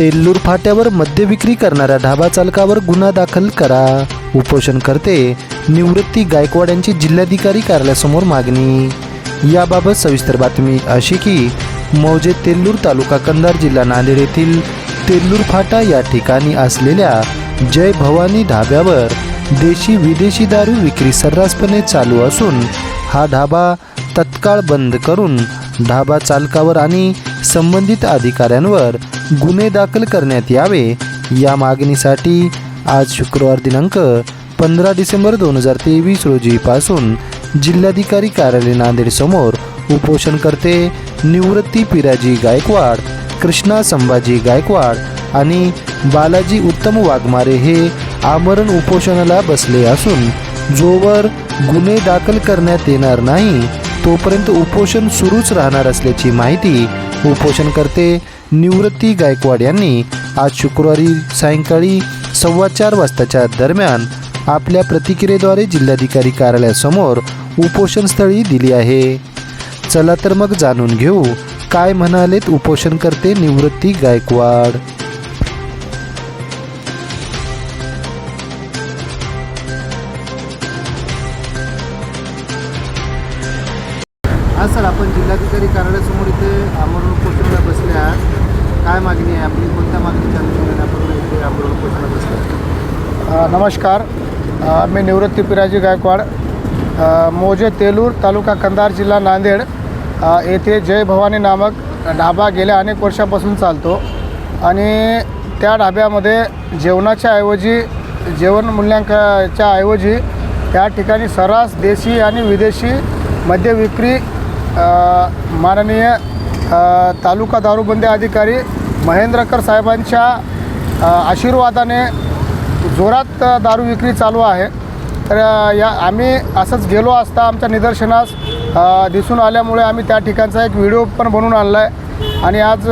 तेल्लूर फाट्यावर मद्य विक्री करणाऱ्या ढाबा चालकावर गुन्हा दाखल करा. उपोषणकर्ते निवृत्ती गायकवाड यांची जिल्हाधिकारी कार्यालयासमोर मागणी. याबाबत सविस्तर बातमी अशी की मौजे तेल्लूर तालुका कंधार जिल्हा नांदेड येथील तेल्लूर फाटा या ठिकाणी असलेल्या जय भवानी ढाब्यावर देशी विदेशी दारू विक्री सर्रासपणे चालू असून हा ढाबा तत्काळ बंद करून ढाबा चालकावर आणि संबंधित अधिकाऱ्यांवर गुन्हे दाखल करण्यात यावे. या मागणीसाठी आज शुक्रवार दिनांक पंधरा डिसेंबर दोन हजार तेवीस रोजीपासून जिल्हाधिकारी कार्यालय नांदेड समोर उपोषणकर्ते निवृत्ती पिराजी गायकवाड कृष्णा संभाजी गायकवाड आणि बालाजी उत्तम वाघमारे हे आमरण उपोषणाला बसले असून जोवर गुन्हे दाखल करण्यात येणार नाही तोपर्यंत उपोषण सुरूच राहणार असल्याची माहिती उपोषणकर्ते निवृत्ती गायकवाड यांनी आज शुक्रवारी सायंकाळी सव्वा चार वाजताच्या दरम्यान आपल्या प्रतिक्रियेद्वारे जिल्हाधिकारी कार्यालयासमोर उपोषणस्थळी दिली आहे. चला तर मग जाणून घेऊ काय म्हणालेत उपोषणकर्ते निवृत्ती गायकवाड? हा सर आपण जिल्हाधिकारी कार्यालयासमोर इथे आमरण उपोषणाला बसले आहात. काय मागणी आहे? आपली कोणत्या मागणीच्या अनुषंगाने आपण इथे आमरण उपोषणाला बसले नमस्कार. मी निवृत्ती पिराजी गायकवाड. मोजे तेलूर तालुका कंधार जिल्हा नांदेड. येथे जय भवानी नामक ढाबा गेल्या अनेक वर्षापासून चालतो. आणि त्या ढाब्यामध्ये जेवणाच्या ऐवजी जेवण मूल्यांकाच्या ऐवजी त्या ठिकाणी सर्रास देशी आणि विदेशी मद्य विक्री माननीय तालुका दारूबंदी अधिकारी महेंद्रकर साहेबांच्या आशीर्वादाने जोरात दारू विक्री चालू आहे. तर या आम्ही असंच गेलो असता आमच्या निदर्शनास दिसून आल्यामुळे आम्ही त्या ठिकाणचा एक व्हिडिओ पण बनवून आणला आहे आणि आज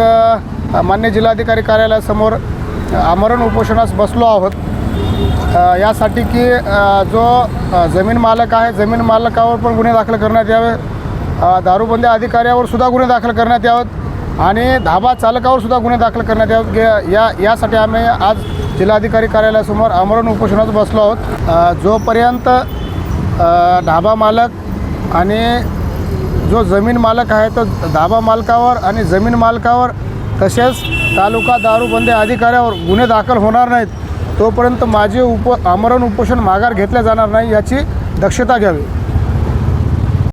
मान्य जिल्हाधिकारी कार्यालयासमोर आमरण उपोषणास बसलो आहोत. यासाठी की जो जमीन मालक आहे जमीन मालकावर पण गुन्हे दाखल करण्यात यावे. दारूबंदी अधिकाऱ्यावर सुद्धा गुन्हे दाखल करण्यात यावेत आणि धाबा चालकावर सुद्धा गुन्हे दाखल करण्यात यावेत. गे- या यासाठी आम्ही आज जिल्हाधिकारी कार्यालयासमोर आमरण उपोषणात बसलो आहोत. जोपर्यंत ढाबा मालक आणि जो जमीन मालक आहे तो धाबा मालकावर आणि जमीन मालकावर तसेच तालुका दारूबंदी अधिकाऱ्यावर गुन्हे दाखल होणार नाहीत तोपर्यंत माझे उप आमरण उपोषण माघार घेतले जाणार नाही याची दक्षता घ्यावी.